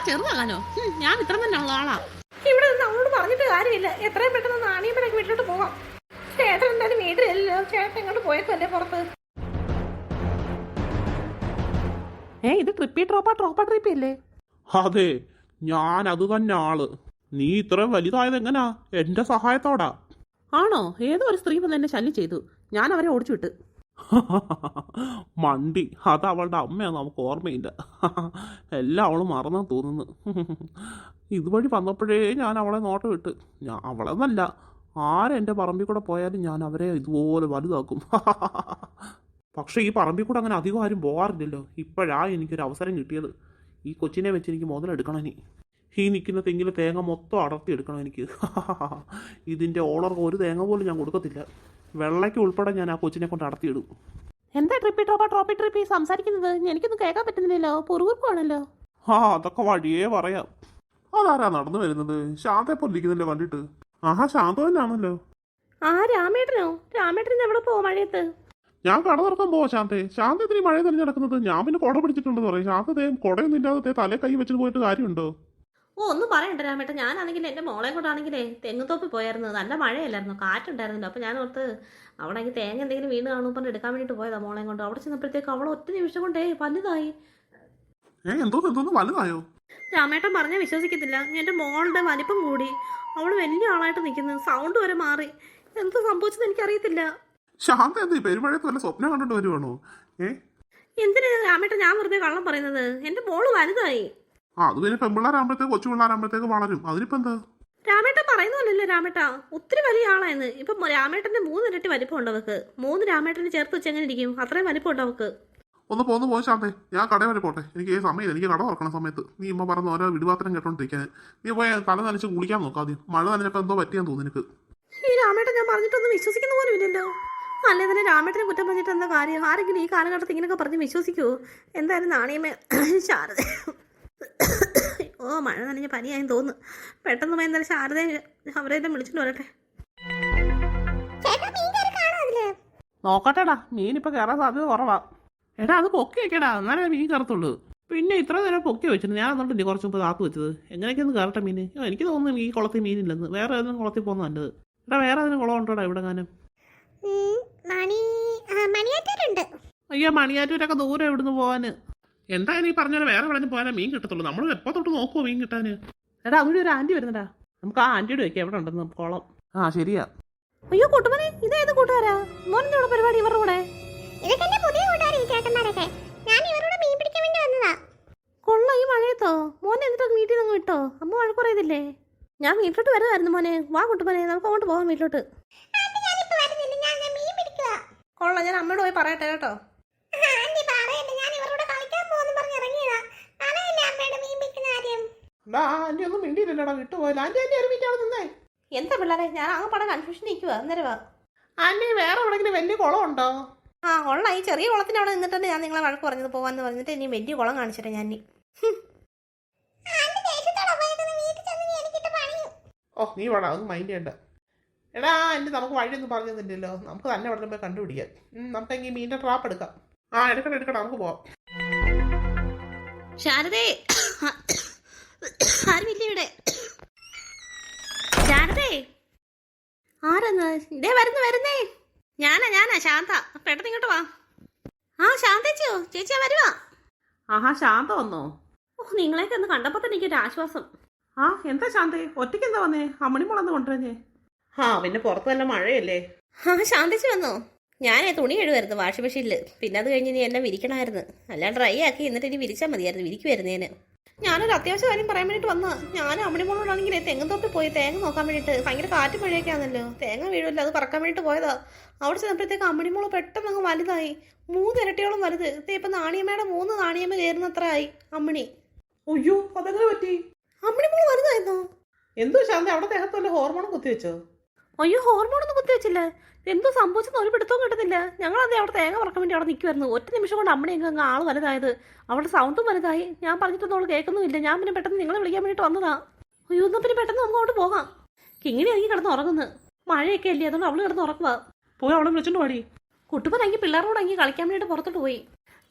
ഞാൻ ചെറുതാകാനോ ഞാൻ ഇത്ര തന്നെ ഉള്ള ആളാ. ഇവിടെ നിന്ന് അവളോട് പറഞ്ഞിട്ട് കാര്യമില്ല. എത്രയും പെട്ടെന്ന് നാണിയപ്പനൊക്കെ വീട്ടിലോട്ട് പോവാം ചേട്ടൻ എന്തായാലും വീട്ടിലല്ലോ ചേട്ടൻ ഇങ്ങോട്ട് പോയേക്കല്ലേ പുറത്ത്? ഏ ഇത് ട്രിപ്പി ട്രോപ്പാ ട്രോപ്പാ ട്രിപ്പി അല്ലേ അതെ ഞാൻ അത് തന്നെ ആൾ. നീ ഇത്ര വലുതായത് എങ്ങനാ? എന്റെ സഹായത്തോടാ. ആണോ? ഏതോ ഒരു സ്ത്രീ വന്ന് എന്നെ ശല്യം ചെയ്തു. ഞാൻ അവരെ ഓടിച്ചു വിട്ട്. മണ്ടി. അത് അവളുടെ അമ്മയാണ് നമുക്ക് ഓർമ്മയില്ല. എല്ലാം അവൾ മറന്നാ തോന്നുന്നു. ഇതുവഴി വന്നപ്പോഴേ ഞാൻ അവളെ നോട്ടം ഇട്ട്. ഞാൻ അവളെന്നല്ല. ആരെന്റെ പറമ്പിൽ കൂടെ പോയാലും ഞാൻ അവരെ ഇതുപോലെ വലുതാക്കും. പക്ഷേ ഈ പറമ്പിൽ കൂടെ അങ്ങനെ അധികം ആരും പോകാറില്ലല്ലോ ഇപ്പോഴാ എനിക്കൊരു അവസരം കിട്ടിയത്. ഈ കൊച്ചിനെ വെച്ച് എനിക്ക് മുതലെടുക്കണം ഇനി. ഈ നിൽക്കുന്ന തെങ്ങിൽ തേങ്ങ മൊത്തം അടർത്തി എടുക്കണം എനിക്ക്. ഇതിന്റെ ഓണർക്ക് ഒരു തേങ്ങ പോലും ഞാൻ കൊടുക്കത്തില്ല. വെള്ളയ്ക്ക് ഉൾപ്പെടെ ഞാൻ ആ കൊച്ചിനെ കൊണ്ട് അടത്തിയിടും എന്താ ട്രിപ്പി ട്രോപ്പാ ട്രോപ്പി ട്രിപ്പി? സംസാരിക്കുന്നത് എനിക്കൊന്നും കേൾക്കാൻ പറ്റുന്നില്ലല്ലോ. പുറകുറുപ്പാണല്ലോ. ആ അതൊക്കെ വഴിയേ പറയാം. അതാരാ നടന്നു വരുന്നത്? ശാന്തയെ പൊല്ലിക്കുന്നില്ലേ കണ്ടിട്ട്? ആഹാ ശാന്ത തന്നെയാണല്ലോ ആ രാമേട്ടനോ? രാമേട്ടൻ എവിടെ പോവും മഴയത്ത്? ഞാൻ കട തുറക്കാൻ പോവാ ശാന്തെ. ശാന്ത ഇത്തിരി മഴ തെളിഞ്ഞ് നടക്കുന്നത് ഞാൻ പിന്നെ കുട പിടിച്ചിട്ടുണ്ടെന്ന് പറയും. ശാന്തതേ കുടയൊന്നും ഇല്ലാതെ തലേ കൈ വെച്ചിട്ട് പോയിട്ട് കാര്യമുണ്ടോ? ഓ ഒന്നും പറയണ്ട രാമേട്ട. ഞാനാണെങ്കിൽ എന്റെ മോളെ കൊണ്ടാണെങ്കിലേ തെങ്ങുത്തോപ്പിൽ പോയായിരുന്നു. നല്ല മഴയല്ലായിരുന്നു. കാറ്റുണ്ടായിരുന്നല്ലോ. അപ്പോൾ ഞാൻ ഓർത്ത് അവിടെ എനിക്ക് തേങ്ങ എന്തെങ്കിലും വീണ് കാണുമ്പോൾ പറഞ്ഞ് എടുക്കാൻ വേണ്ടിയിട്ട് പോയതാ മോളെ കൊണ്ട്. അവിടെ ചെന്നപ്പോഴത്തേക്ക് അവൾ ഒറ്റ നിമിഷം കൊണ്ടേ വലുതായി. വലുതായോ? രാമേട്ടൻ പറഞ്ഞാൽ വിശ്വസിക്കത്തില്ല. എന്റെ മോളുടെ വലിപ്പം കൂടി. അവൾ വലിയ ആളായിട്ട് നിൽക്കുന്നു. സൗണ്ട് വരെ മാറി. എന്ത് സംഭവിച്ചത് എനിക്കറിയത്തില്ല. ശാന്ത എന്ത് ഈ പെരുമഴയത്ത് വല്ല സ്വപ്നം കണ്ടിട്ട് വരുവാണോ? ഏ? എന്തിനാ രാമേട്ടൻ ഞാൻ വെറുതെ കള്ളം പറയുന്നത്? എന്റെ മോൾ വലുതായി. ആ അത് പിന്നെ പെമ്പിള്ളാരാകുമ്പോഴത്തേക്ക് കൊച്ചു പിള്ളേരാകുമ്പോഴത്തേക്ക് വളരും. അതിനിപ്പോ എന്താ? രാമേട്ടൻ പറയുന്നല്ലോ രാമേട്ട? ഒത്തിരി വലിയ ആളായിരുന്നു ഇപ്പൊ രാമേട്ടന്റെ മൂന്നിരട്ടി വലിപ്പമുണ്ട് അവക്ക്? മൂന്ന് രാമേട്ടനെ ചേർത്ത് വെച്ച് എങ്ങനെ ഇരിക്കും? അത്രയും വലിപ്പമുണ്ട് അവക്ക്? ഒന്ന് പോന്ന് പോയി ശാന്തേ. ഞാൻ കട വരെ പോട്ടെ. എനിക്ക് ഈ സമയത്ത് എനിക്ക് കട തുറക്കണ സമയത്ത്. നീ ഇമ്മ പറഞ്ഞ ഓരോ വിടുവാത്രം കേട്ടോണ്ടിരിക്കാൻ നീ പോയി തല നനച്ച് കുളിക്കാൻ നോക്കാം ആദ്യം. മഴ നനഞ്ഞപ്പോ എന്തോ പറ്റിയാന്ന് തോന്നുന്നു നിനക്ക്. ഈ രാമേട്ടൻ ഞാൻ പറഞ്ഞിട്ടൊന്നും വിശ്വസിക്കുന്ന പോലും ഇല്ലല്ലോ. അല്ലേ തന്നെ രാമേട്ടനെ കുറ്റം പറഞ്ഞിട്ട് എന്താ കാര്യം? ആരെങ്കിലും ഈ കാലഘട്ടത്തിൽ ഇങ്ങനെയൊക്കെ പറഞ്ഞ് വിശ്വസിക്കുമോ എന്തായാലും നാണയമേ. ശാരദ. മഴ നനഞ്ഞ പനിയായി തോന്നുന്നു. പെട്ടെന്ന് പോയി എന്തായാലും ശാരദയെ അവരെല്ലാം വിളിച്ചിട്ട് വരട്ടെ. നോക്കട്ടെടാ മീൻ ഇപ്പൊ കയറാൻ സാധ്യത കുറവാ. എടാ അത് പൊക്കി വെക്കടാ എന്നാലേ മീൻ കയറത്തുള്ളൂ. പിന്നെ ഇത്ര നേരം പൊക്കി വെച്ചിട്ട് ഞാൻ എന്നിട്ടില്ലേ കുറച്ച് മുമ്പ് താത്തു വെച്ചത്. എങ്ങനെയൊക്കെയൊന്ന് കയറട്ടെ മീൻ എനിക്ക് തോന്നുന്നു ഈ കുളത്തിൽ മീനില്ലെന്ന് വേറെ ഏതെങ്കിലും കുളത്തിൽ പോകുന്ന നല്ലത്. എടാ വേറെ ഏതെങ്കിലും കുളം ഉണ്ടോടാ ഇവിടെ ഞാനും അയ്യോ മണിയാറ്റൂരൊക്കെ ദൂരെ ഇവിടുന്ന് പോവാന്? എന്തായാലും ഈ പറഞ്ഞാലും വേറെ എവിടെ പോയാലും മീൻ കിട്ടത്തുള്ളൂ. നമ്മൾ എപ്പോ തൊട്ട് നോക്കുമോ മീൻ കിട്ടാന്? എടാ അവിടെ ഒരു ആന്റി വരുന്നടാ. നമുക്ക് ആ ആന്റിയോട് വെക്കാം എവിടെ ഉണ്ടെന്ന് കോളം ആ ശരിയാ. അയ്യോ കൂട്ടുമനെ ഇതേത് കൂട്ടുകാരാ? മോനെന്താ ഇവിടെ പരിപാടി ഇവരുടെ കൂടെ? ഇതൊക്കെ എന്റെ പുതിയ കൂട്ടുകാരി ചേട്ടന്മാരൊക്കെ. ഞാൻ ഇവരോട് മീൻ പിടിക്കാൻ വേണ്ടി വന്നതാ. കൊള്ള ഈ മഴയത്തോ? മോനെ എന്നിട്ട് വീട്ടിൽ നിന്ന് വിട്ടോ? അമ്മ വഴക്ക് കുറയതില്ലേ ഞാൻ വീട്ടിലോട്ട് വരുമായിരുന്നു മോനെ. വാ കൂട്ടുമനെ നമുക്ക് അങ്ങോട്ട് പോകാം വീട്ടിലോട്ട്. ആന്റി ഞാനിപ്പോ വരുന്നില്ല. ഞാൻ ഞാൻ മീൻ പിടിക്കുക കൊള്ള ഞാൻ അമ്മയോട് പോയി പറയട്ടെ കേട്ടോ ആന്റി പറയട്ടെ ഞാൻ ഇവരോട് കളിക്കാൻ പോകുന്നു പറഞ്ഞ് ഇറങ്ങിയതാ അറിയില്ല അമ്മയുടെ മീൻ പിടിക്കുന്ന എടാ ആന്റി ഒന്നും മിണ്ടിയില്ലല്ലോടാ വിട്ടുപോയില്ല ആന്റി ആന്റി ഒരു നിന്നേ. എന്താ പിള്ളേരെ? ഞാൻ ആ പടം കൺഫ്യൂഷൻ നിൽക്കുക അന്നേരം വാ. ആന്റി വേറെ എവിടെങ്കിലും വലിയ കുളം ഉണ്ടോ ആ കൊള്ളാം. ഈ ചെറിയ കുളത്തിന് അവിടെ നിന്നിട്ടുണ്ട് ഞാൻ നിങ്ങളെ വഴക്ക് പറഞ്ഞത് പോവാന്ന് പറഞ്ഞിട്ട് ഇനി വലിയ കുളം കാണിച്ചിട്ട് ഞാൻ ഓ നീ വേണം അതൊന്നും മൈൻഡ് ചെയ്യണ്ട. എടാ ആന്റി നമുക്ക് വഴിയൊന്നും പറഞ്ഞു തന്നില്ലല്ലോ നമുക്ക് തന്നെ അവിടെ പോയി കണ്ടുപിടിക്കാം. നമുക്ക് നമുക്കെങ്കിൽ മീനിന്റെ ട്രാപ്പ് എടുക്കാം. ആ എടുക്കണം എടുക്കണം നമുക്ക് പോവാം. ശാരദേ ഇതേ വരുന്നു വരുന്നേ. ഞാനാ ഞാനാ ശാന്ത. പെട്ടെന്ന് ഇങ്ങോട്ട് വാ. ആ ശാന്തേച്ചിയോ? ചേച്ചിയാ വരുവാ. ആഹാ ശാന്ത വന്നോ? ഓ നിങ്ങളെയൊക്കെ ഒന്ന് കണ്ടപ്പോ തന്നെ എനിക്കൊരു ആശ്വാസം. ആ എന്താ ശാന്തേ? ഒറ്റയ്ക്ക് എന്താ വന്നേ? അമ്മണി അമ്മണിമുളന്ന് കൊണ്ടുവന്നേ. ആ പിന്നെ പുറത്ത് നല്ല മഴയല്ലേ? ആ ശാന്തേച്ചി വന്നോ? ഞാനേ തുണി കഴുകുമായിരുന്നു വാഷിംഗ് മെഷീനിൽ പിന്നെ അത് കഴിഞ്ഞ് നീ എന്നെ വിരിക്കണമായിരുന്നു. അല്ലാണ്ട് ഡ്രൈ ആക്കി എന്നിട്ട് ഇനി വിരിച്ചാൽ മതിയായിരുന്നു വിരിക്കുമായിരുന്നേന് ഞാനൊരു അത്യാവശ്യ കാര്യം പറയാൻ വേണ്ടിട്ട് വന്നാ. ഞാൻ അമ്മണി മോളോടാണെങ്കിൽ തെങ്ങ് തെങ്ങുംതോപ്പിൽ പോയി തേങ്ങ നോക്കാൻ വേണ്ടിട്ട്. ഭയങ്കര കാറ്റ് മഴയൊക്കെ ആണല്ലോ തേങ്ങ വീഴുമല്ലോ അത് പറക്കാൻ വേണ്ടിട്ട് പോയതാ. അവിടെ ചെന്നപ്പോഴത്തേക്ക് അമ്മണി മോൾ പെട്ടെന്ന് അങ്ങ് വലുതായി. മൂന്ന് ഇരട്ടിയോളം വലുത്. ഇപ്പം നാണിയമ്മയുടെ മൂന്ന് നാണിയമ്മ കയറുന്നത്ര ആയി അമ്മണി. അയ്യോ അതെങ്ങനെ പറ്റി? അമ്മണിമോൾ വലുതായിരുന്നോ? എന്തോ ശാന്തി അവിടെ ദേഹത്തല്ല ഹോർമോൺ കുത്തിവെച്ചോ? അയ്യോ ഹോർമോണൊന്നും കുത്തിവെച്ചില്ല. എന്തോ സംഭവിച്ചെന്ന് ഒരു പിടുത്തവും കിട്ടുന്നില്ല. ഞങ്ങൾ അതേ അവിടെ തേങ്ങ പറക്കാൻ വേണ്ടി അവിടെ നിൽക്കുമായിരുന്നു ഒറ്റ നിമിഷം കൊണ്ട് അമ്മണിയൊക്കെ അങ്ങ് ആൾ വലുതായത്. അവിടെ സൗണ്ടും വലുതായി. ഞാൻ പറഞ്ഞിട്ടൊന്നും അവൾ കേൾക്കുന്നുമില്ല. ഞാൻ പിന്നെ പെട്ടെന്ന് നിങ്ങളെ വിളിക്കാൻ വേണ്ടിയിട്ട് വന്നതാ. അയ്യോ എന്നാൽ പിന്നെ പെട്ടെന്ന് നമുക്ക് അങ്ങോട്ട് പോകാം. കിങ്ങിണി ഇറങ്ങി കിടന്ന് ഉറങ്ങുന്നു. മഴയൊക്കെ അല്ലേ? അതുകൊണ്ട് അവൾ കിടന്ന് ഉറക്കുക പോയി അവളെ വിളിച്ചോണ്ട് പാടി പിള്ളേരോട് അങ്ങി കളിക്കാൻ വേണ്ടിയിട്ട് പുറത്തോട്ട് പോയി.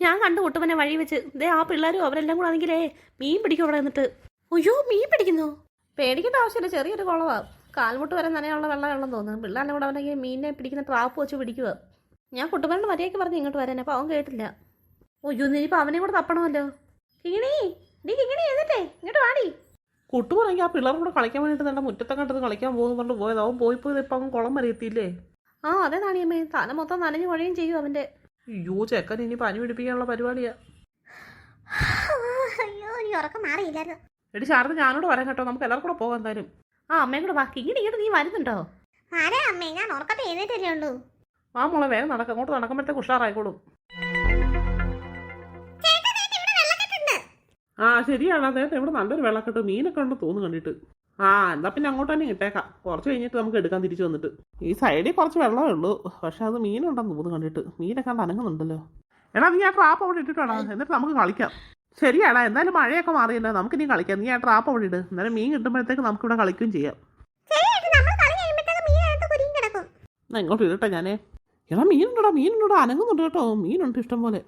ഞാൻ കണ്ടു കുട്ടുപ്പനെ വഴി വെച്ച്. ദേ ആ പിള്ളേരും അവരെല്ലാം കൂടെ ആണെങ്കിലേ മീൻ പിടിക്കും അവിടെ നിന്നിട്ട്. അയ്യോ മീൻ പിടിക്കുന്നു? പേടിക്കേണ്ട ആവശ്യമില്ല. ചെറിയൊരു കുളവാ. കാൽമുട്ട് വരെ നനയുള്ള വെള്ളമുള്ളെന്ന് തോന്നുന്നു. പിള്ളേരുടെ കൂടെ അവനെങ്കിൽ മീനിനെ പിടിക്കുന്ന ട്രാപ്പ് വെച്ച് പിടിക്കുക. ഞാൻ കുട്ടുപ്പനോട് മര്യാദയ്ക്ക് പറഞ്ഞു ഇങ്ങോട്ട് വരാൻ അപ്പോൾ അവൻ കേട്ടില്ല. അയ്യോ ഇനിയിപ്പോൾ അവനെയും കൂടെ തപ്പണമല്ലോ. കിങ്ങിണി നീ കിങ്ങിണി എന്നിട്ടേ ഇങ്ങോട്ട് വാടി. കുട്ടു പറഞ്ഞാൽ ആ പിള്ളേർ കൂടെ കളിക്കാൻ വേണ്ടിയിട്ട് നല്ല മുറ്റത്തെ കണ്ടത് കളിക്കാൻ പോകുന്നു പറഞ്ഞു പോയത്. അവൻ പോയി പോയത് ഇപ്പം അവൻ കുളം വരെ എത്തിയില്ലേ ആ അതെ നാണിയമ്മേ തല മൊത്തം നനഞ്ഞു കുഴയും ചെയ്യും അവന്റെ അയ്യോ ചെക്കൻ ഇനി പനി പിടിപ്പിക്കാനുള്ള പരിപാടിയാ. അയ്യോ ഇനി ഉറക്കം മാറിയില്ലായിരുന്നു. എടി ശാരദ ഞാനോട് വരാൻ കേട്ടോ. നമുക്ക് എല്ലാവർക്കും കൂടെ പോകാം എന്തായാലും. ആ അമ്മയും കൂടെ വാക്ക് ഇങ്ങനെ ഇങ്ങോട്ട് നീ വരുന്നുണ്ടോ? ആരാ അമ്മേ? ഞാൻ ഉറക്കത്തെ എഴുന്നേറ്റല്ലേ ഉള്ളൂ. ആ മോളെ വേഗം നടക്കാം. അങ്ങോട്ട് നടക്കുമ്പോഴത്തേക്ക് ഉഷാറായിക്കോളും. ആ ശരിയാണ്. അദ്ദേഹത്തെ ഇവിടെ നല്ലൊരു വെള്ളക്കെട്ട് മീനൊക്കെ ഉണ്ട് തോന്നുന്നു കണ്ടിട്ട്. ആ എന്നാ പിന്നെ അങ്ങോട്ട് തന്നെ ഇട്ടേക്കാം. കുറച്ച് കഴിഞ്ഞിട്ട് നമുക്ക് എടുക്കാൻ തിരിച്ചു വന്നിട്ട്. ഈ സൈഡിൽ കുറച്ച് വെള്ളമേ ഉള്ളൂ. പക്ഷെ അത് മീനുണ്ടെന്ന് തോന്നുന്നു കണ്ടിട്ട്. മീനൊക്കെ അനങ്ങുന്നുണ്ടല്ലോ. എടാ നീ ആ ട്രാപ്പ് അവിടെ ഇട്ടിട്ടാണ് എന്നിട്ട് നമുക്ക് കളിക്കാം. ശരിയാടാ എന്തായാലും മഴയൊക്കെ മാറിയല്ലോ. നമുക്ക് ഇനി കളിക്കാം. നീ ആ ട്രാപ്പ് അവിടെ ഇട്. എന്നാലും മീൻ കിട്ടുമ്പോഴത്തേക്ക് നമുക്ക് ഇവിടെ കളിക്കുകയും ചെയ്യാം. എന്നാ ഇങ്ങോട്ട് ഇടട്ടെ ഞാനേ. എടാ മീനുണ്ടോടാ മീനുണ്ടോടാ. അനങ്ങുന്നുണ്ട് കേട്ടോ. മീനുണ്ട് ഇഷ്ടം പോലെ.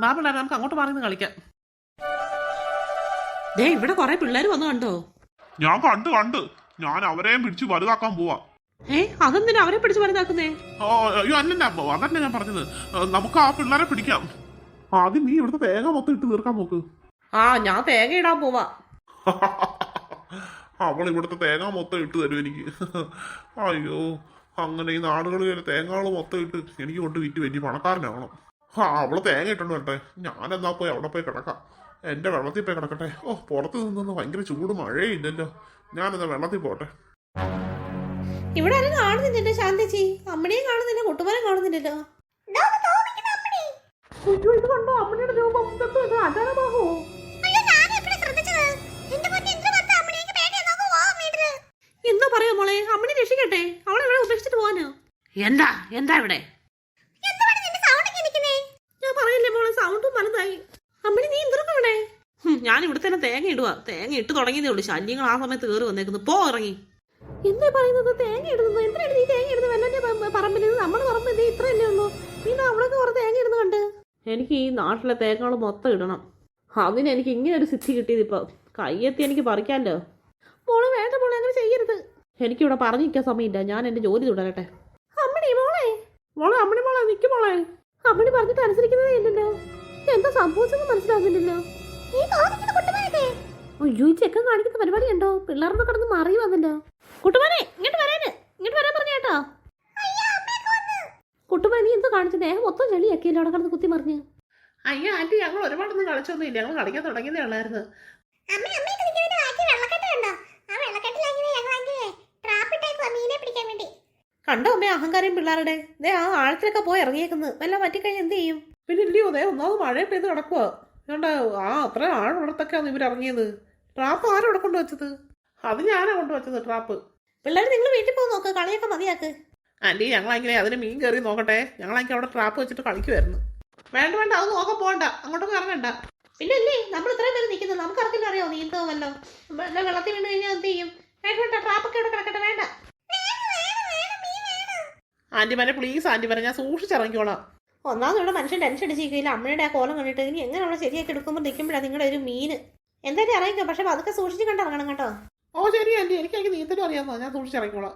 നീ വാ പിള്ളേരെ നമുക്ക് അങ്ങോട്ട് മാറി കളിക്കാം. ദേ ഇവിടെ കുറെ പിള്ളേർ വന്നു കണ്ടോ? ഞാൻ കണ്ട് കണ്ട്. ഞാൻ അവരെയും പിടിച്ച് വലുതാക്കാൻ പോവാ. ഏ അതെന്തിനാ അവരെ പിടിച്ച് വലുതാക്കുന്നേ? അയ്യോ അല്ലല്ല. ഞാൻ പറഞ്ഞത്. നമുക്ക് ആ പിള്ളേരെ പിടിക്കാം. ആദ്യം നീ ഇവിടുത്തെ തേങ്ങ മൊത്തം ഇട്ട് തീർക്കാൻ നോക്ക്. ആ ഞാൻ തേങ്ങ ഇടാൻ പോവാ. അവൾ ഇവിടുത്തെ തേങ്ങ മൊത്തം ഇട്ട് തരും എനിക്ക്. അയ്യോ അങ്ങനെ ഈ നാടുകളിൽ തേങ്ങകൾ മൊത്തം ഇട്ട് എനിക്ക് കൊണ്ട് വിറ്റ് വലിയ പണക്കാരനാവണം. ആ അവൾ തേങ്ങ ഇട്ടുണ്ട് വരട്ടെ. ഞാൻ എന്നാ പോയി അവിടെ പോയി കിടക്കാം. എന്റെ വെള്ളത്തിൽ പോയി കിടക്കട്ടെ. ഓ പുറത്ത് നിന്ന് ഭയങ്കര ചൂട് മഴയില്ലല്ലോ. ഞാനെന്നാ വെള്ളത്തിൽ പോട്ടെ. ഇവിടെ ആരും കാണുന്നില്ലല്ലോ ശാന്തേച്ചി. അമ്മനെയും കാണുന്നില്ല കുട്ടുമനെ കാണുന്നില്ലല്ലോ ദോ, ദോ നിൽക്കുന്ന അമ്മണി. അയ്യോ ഇത് കണ്ടോ? അമ്മയുടെ രൂപം ഇതെന്തോ ഇത്? അജാനമാകോ എന്ത് പറയാ മോളെ? അമ്മണി രക്ഷിക്കട്ടെ. അവളെ ഇവിടെ ഉപേക്ഷിച്ചിട്ട് പോവാനോ? എന്താ? എന്താ ഇവിടെ? ഞാൻ പറയില്ലേ മോളെ സൗണ്ടും വലുതായി. അമ്മണി നീ എന്തൊക്കെ ഇവിടെ ഞാൻ ഇവിടെ തന്നെ തേങ്ങ ഇടുക തേങ്ങ ഇട്ട് തുടങ്ങിയതേ ഉള്ളൂ. ശല്യങ്ങൾ ആ സമയത്ത് കയറി വന്നേക്കുന്നു. പോ ഇറങ്ങി. എന്താ പറയുന്നത്? തേങ്ങ ഇടുന്നത്? എന്തിനാണ് നീ തേങ്ങ ഇടുന്നത്? വല്ലന്റെ പറമ്പിൽ നമ്മുടെ പറമ്പിൽ ഇത്ര ഇത്രയല്ലേ ഉള്ളൂ. നീ അവിടൊക്കെ കുറേ തേങ്ങ ഇടുന്ന കണ്ട്. എനിക്ക് ഈ നാട്ടിലെ തേങ്ങകൾ മൊത്തം ഇടണം. അതിന് എനിക്ക് ഇങ്ങനെ ഒരു സിദ്ധി കിട്ടിയത് ഇപ്പോൾ കയ്യെത്തി എനിക്ക് പറിക്കാമല്ലോ മോളെ വേണ്ട മോളെ അങ്ങനെ ചെയ്യരുത്. എനിക്കിവിടെ നിൽക്കാൻ സമയമില്ല. ഞാൻ എന്റെ ജോലി തുടരട്ടെ. അമ്മണി മോളെ. മോളെ അമ്മണി മോളെ നിൽക്കും മോളെ. അമ്മണി പറഞ്ഞിട്ട് അനുസരിക്കുന്നതേ ഇല്ലല്ലോ. എന്താ സംഭവിച്ചെന്ന് മനസ്സിലാകുന്നില്ലല്ലോ. അയ്യോ ഈ ചെക്കൻ കാണിക്കുന്ന പരിപാടി ഉണ്ടോ പിള്ളേരുടെ കടന്ന് മാറി വന്നല്ലോ കുട്ടുമാനെ ഇങ്ങോട്ട് വരാന്. ഇങ്ങോട്ട് വരാൻ പറഞ്ഞ കേട്ടോ കുട്ടുമനെ നീ എന്തോ കാണിച്ചു ദേഹം മൊത്തം ചെളിയാക്കിയല്ലോ അവിടെ കിടന്ന് കുത്തി മറിഞ്ഞ്? അയ്യോ ആന്റി ഞങ്ങൾ ഒരുപാടൊന്നും കളിച്ചൊന്നും ഇല്ല. ഞങ്ങൾ കളിക്കാൻ തുടങ്ങിയതേ ഉള്ളായിരുന്നു. കണ്ടോ? അമ്മേ അഹങ്കാരം പിള്ളേരുടെ? ദേ ആ ആഴത്തിലൊക്കെ പോയി ഇറങ്ങിയേക്കുന്നു. വല്ല പറ്റിക്കഴിഞ്ഞ് എന്ത് ചെയ്യും? പിന്നെ ഇല്ലയോ ദേ ഒന്നാമത് മഴ പെയ്ത് കിടക്കുക അതുകൊണ്ട് ആ അത്ര ആഴമുള്ളത്തൊക്കെയാണ് ഇവർ ഇറങ്ങിയത്. ട്രാപ്പ് ആരാണ് ഇവിടെ കൊണ്ടുവച്ചത്? അത് ഞാനാ കൊണ്ടുവച്ചത് ട്രാപ്പ് പിള്ളേർ നിങ്ങൾ വീട്ടിൽ പോകുന്ന നോക്ക് കളിയൊക്കെ മതിയാക്ക്. ആന്റി ഞങ്ങളെങ്കിലെ അതിന് മീൻ കയറി നോക്കട്ടെ. ഞങ്ങളെങ്കിൽ അവിടെ ട്രാപ്പ് വെച്ചിട്ട് കളിക്കുമായിരുന്നു വേണ്ട വേണ്ട അത് നോക്കാൻ പോകണ്ട അങ്ങോട്ടൊന്നും ഇറങ്ങണ്ട. പിന്നെ അല്ലേ നമ്മൾ ഇത്രയും നേരം നിൽക്കുന്നത്? നമുക്ക് ആർക്കെങ്കിലും അറിയാം? നീന്തോ വല്ലോ? വെള്ളത്തിൽ വീണ് കഴിഞ്ഞാൽ എന്ത് ചെയ്യും? വേണ്ട വേണ്ട ട്രാപ്പൊക്കെ ഇവിടെ കിടക്കട്ടെ വേണ്ട. ആന്റിമാരെ പ്ലീസ് ആന്റിമാരെ ഞാൻ സൂക്ഷിച്ചിറങ്ങിക്കോളാം. ഒന്നാമത് ഇവിടെ മനുഷ്യൻ ടെൻഷൻ അടിച്ചിരിക്കില്ല അമ്മയുടെ ആ കോലം കണ്ടിട്ട് ഇനി എങ്ങനെ അവിടെ ശരിയാക്കി എടുക്കുമ്പോൾ നിൽക്കുമ്പോഴാണ് നിങ്ങളുടെ ഒരു മീൻ? എന്തായാലും ഇറങ്ങിക്കോ പക്ഷെ അതൊക്കെ സൂക്ഷിച്ച് കണ്ട് ഇറങ്ങണം കേട്ടോ. ഓ ശരി ആന്റി എനിക്ക് എനിക്ക് നീന്തലും അറിയാമോ ഞാൻ സൂക്ഷിച്ചിറങ്ങിക്കോളാം.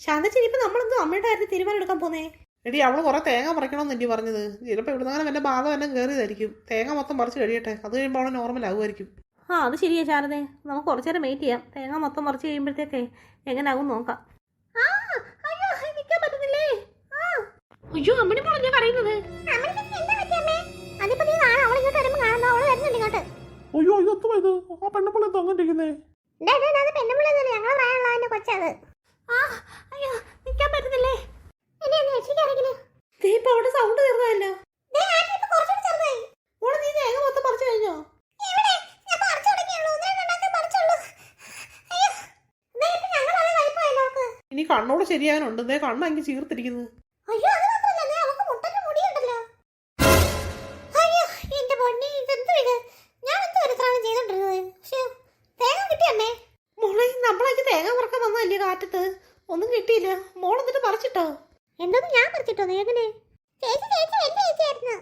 ശാന്തച്ചേരി ഇപ്പൊ നമ്മളെന്തോ അമ്മയുടെ കാര്യത്തിൽ തീരുമാനം എടുക്കാൻ പോന്നേ? എടി അവൾ കുറെ തേങ്ങ പറിക്കണമെന്ന് എനിക്ക് പറഞ്ഞത്. ചിലപ്പോൾ ഇവിടുന്ന് അങ്ങനെ വല്ല ബാധ എല്ലാം കയറിയതായിരിക്കും തേങ്ങ മൊത്തം പറിച്ച് കഴിയട്ടെ. അത് കഴിയുമ്പോൾ അവളെ നോർമൽ ആകുമായിരിക്കും ആ അത് ശരിയാ ശാരദേ. നമുക്ക് കുറച്ചു നേരം വെയിറ്റ് ചെയ്യാം. തേങ്ങ മൊത്തം പറിച്ച് കഴിയുമ്പോഴത്തേക്കേ എങ്ങനെയാകും നോക്കാം. ആ അയ്യോ അമ്മണി പറയുന്നത്. ഇങ്ങോട്ട് അയ്യോ ആ പെണ്ണപ്പിള്ളി അത് പെണ്ണുമ്പിള്ളൊന്നുമില്ല ഞങ്ങളെ പ്രായമുള്ളതിന്റെ കൊച്ചത് അയ്യോ നിൽക്കാൻ പറ്റുന്നില്ലേ? ഇനി ഒന്ന് രക്ഷിക്കാരെങ്കിലും ദേ ഇപ്പൊ അവിടെ സൗണ്ട് മോളെ നീ തേങ്ങ മൊത്തം പറിച്ചു കഴിഞ്ഞോ? ഇനി കണ്ണോട് ശരിയാകാനുണ്ട്. ദേ കണ്ണെങ്കിൽ ചീർത്തിരിക്കുന്നു. അയ്യോ ഒന്നും കിട്ടിയില്ല. മോൾ എന്നിട്ട് പറിച്ചിട്ടോ എന്തോന്ന് ഞാൻ പറിച്ചിട്ടോ എങ്ങനെ? ചേച്ചി ചേച്ചി വലിയ ചേച്ചിയായിരുന്നു.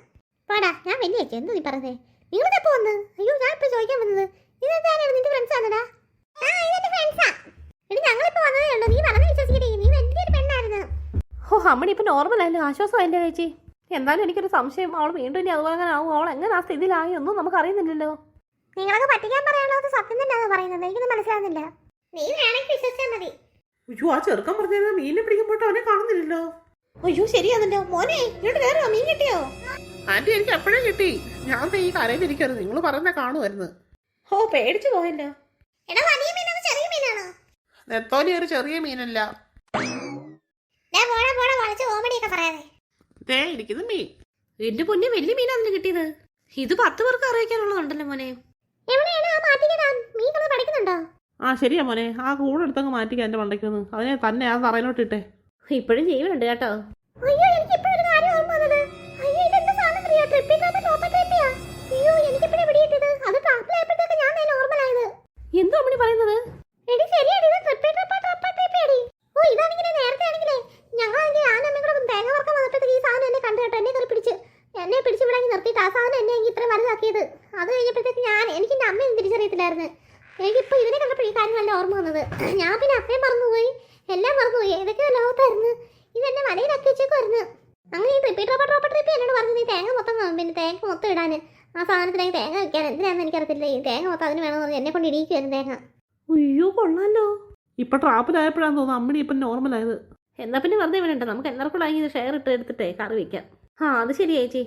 പാടാ ഞാൻ വലിയ ചേച്ചി. എന്താ നീ പറഞ്ഞേ? നിങ്ങൾ എപ്പോ വന്ന്? അയ്യോ ഞാൻ ഇപ്പൊ ചോദിക്കാൻ വന്നത്. ഇതെന്തായാലും നിന്റെ ഫ്രണ്ട്സ് ആണടാ? ആ ഇതെന്റെ ഫ്രണ്ട്സാ എടി ഞങ്ങളിപ്പോ വന്നതേ ഉള്ളൂ. നീ പറഞ്ഞ വിശ്വസിക്കണേ നീ വലിയൊരു പെണ്ണായിരുന്നു. ഓ അമ്മണി ഇപ്പൊ നോർമൽ ആയാലും ആശ്വാസമായില്ലേ ചേച്ചി? എന്തായാലും എനിക്കൊരു സംശയം. അവൾ വീണ്ടും ഇനി അതുപോലെ അങ്ങനെ ആവും. അവൾ എങ്ങനെ ആ സ്ഥിതിയിലായി? ഒന്നും നമുക്ക് അറിയുന്നില്ലല്ലോ. നിങ്ങളൊക്കെ പറ്റിക്കാൻ പറയാനുള്ളത് സത്യം തന്നെയാണ് പറയുന്നത്? എനിക്കൊന്നും മനസ്സിലാകുന്നില്ല നീ വേണമെങ്കിൽ വിശ്വസിച്ചാൽ മതി. അയ്യോ ആ ചെറുക്കൻ പറഞ്ഞത് മീനിനെ പിടിക്കാൻ പോയിട്ട് അവനെ കാണുന്നില്ലല്ലോ. അയ്യോ ശരിയാണല്ലോ മോനെ ഇങ്ങോട്ട് വേറെ മീൻ കിട്ടിയോ? ആന്റി എനിക്ക് എപ്പോഴും കിട്ടി? ഞാൻ ദേ ഈ കരയിലിരിക്കരുത് നിങ്ങൾ പറയുന്ന കാണുമായിരുന്നു. ഓ പേടിച്ചു പോയല്ലോ. എടാ വലിയ മീനാണോ ചെറിയ മീനാണോ? നെത്തോലി ഒരു ചെറിയ മീനല്ല. ഞാൻ പോടാ പോടാ വളച്ച് കോമഡിയൊക്കെ പറയാതെ. ദേ ഇരിക്കുന്നു മീൻ. എന്റെ പൊന്നെ വലിയ മീനാണെന്ന് കിട്ടിയത്. ഇത് പത്ത് പേർക്ക് അറിയിക്കാനുള്ളതുണ്ടല്ലോ മോനെ. എവിടെയാണ് ആ മീൻ പഠിക്കുന്നുണ്ടോ ആ ശരിയാ മോനെ. ആ കൂടെ എടുത്തങ്ങ് മാറ്റിക്കാൻ എന്റെ മണ്ടയ്ക്കൊന്ന് അതിനെ തന്നെ ആ തറയിലോട്ട് ഇട്ടേ. ഇപ്പോഴും ജീവനുണ്ട് കേട്ടോ. അയ്യോ അങ്ങനെ റോബർട്ട് റോബർട്ട് റിപ്പീറ്റ് എന്നോട് പറഞ്ഞു നീ തേങ്ങ മൊത്തം. പിന്നെ തേങ്ങ മൊത്തം ഇടാൻ ആ സാധനത്തിലേക്ക് തേങ്ങ വെക്കാൻ എന്തിനാണെന്ന് എനിക്കറിയത്തില്ല. ഈ തേങ്ങ മൊത്തം അതിന് വേണമെന്ന് പറഞ്ഞ് എന്നെ കൊണ്ട് ഇടിയിക്കുമായിരുന്നു തേങ്ങ. അയ്യോ കൊള്ളാലോ. ഇപ്പൊ ട്രാപ്പിലായപ്പോഴാന്ന് തോന്നുന്നു അമ്മണി നോർമൽ നോർമലായത് എന്നാ പിന്നെ വെറുതെ വേണ്ട നമുക്ക് എല്ലാവർക്കും ഷെയർ ഇട്ട് എടുത്തിട്ടേ കറി വെക്കാം ആ അത് ശരി ചേച്ചി.